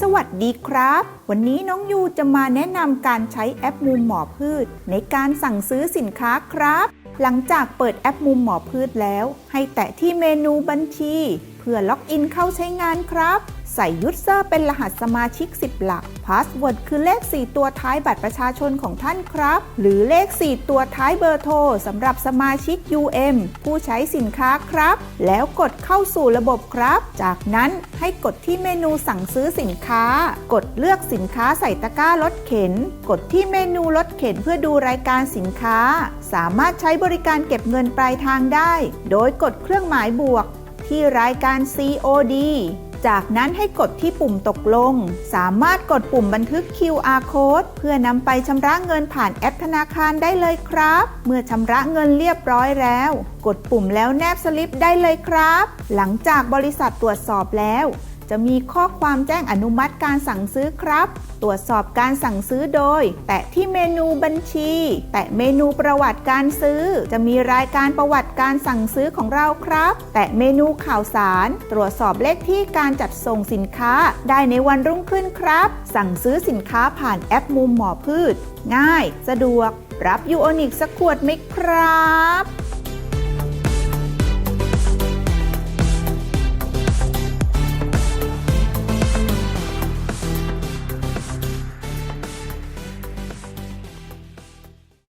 สวัสดีครับ วันนี้น้องยูจะมาแนะนำการใช้แอปมุมหมอพืช ในการสั่งซื้อสินค้าครับ หลังจากเปิดแอปมุมหมอพืชแล้ว ให้แตะที่เมนูบัญชี เพื่อล็อกอินเข้าใช้งานครับ ใส่ยูเซอร์เป็นรหัสสมาชิก 10 หลัก พาสเวิร์ดคือเลข 4 ตัวท้ายบัตรประชาชนของท่านครับ หรือเลข 4 ตัวท้ายเบอร์โทรสำหรับสมาชิก UM ผู้ใช้สินค้าครับ แล้วกดเข้าสู่ระบบครับ จากนั้นให้กดที่เมนูสั่งซื้อสินค้า กดเลือกสินค้าใส่ตะกร้ารถเข็น กดที่เมนูรถเข็นเพื่อดูรายการสินค้า สามารถใช้บริการเก็บเงินปลายทางได้ โดยกดเครื่องหมายบวก ที่รายการ COD จากนั้นให้กดที่ปุ่มตกลง สามารถกดปุ่มบันทึก QR code เพื่อนำไปชำระเงินผ่านแอปธนาคารได้เลยครับ เมื่อชำระเงินเรียบร้อยแล้ว กดปุ่มแล้วแนบสลิปได้เลยครับ หลังจากบริษัทตรวจสอบแล้ว จะมีข้อความแจ้งอนุมัติการสั่งซื้อครับ ตรวจสอบการสั่งซื้อโดย แตะที่เมนูบัญชี แตะเมนูประวัติการซื้อ จะมีรายการประวัติการสั่งซื้อของเราครับ แตะเมนูข่าวสาร ตรวจสอบเลขที่การจัดส่งสินค้าได้ในวันรุ่งขึ้นครับ สั่งซื้อสินค้าผ่านแอปมุมหมอพืช ง่าย สะดวก รับยูโอนิกสักขวดไหมครับ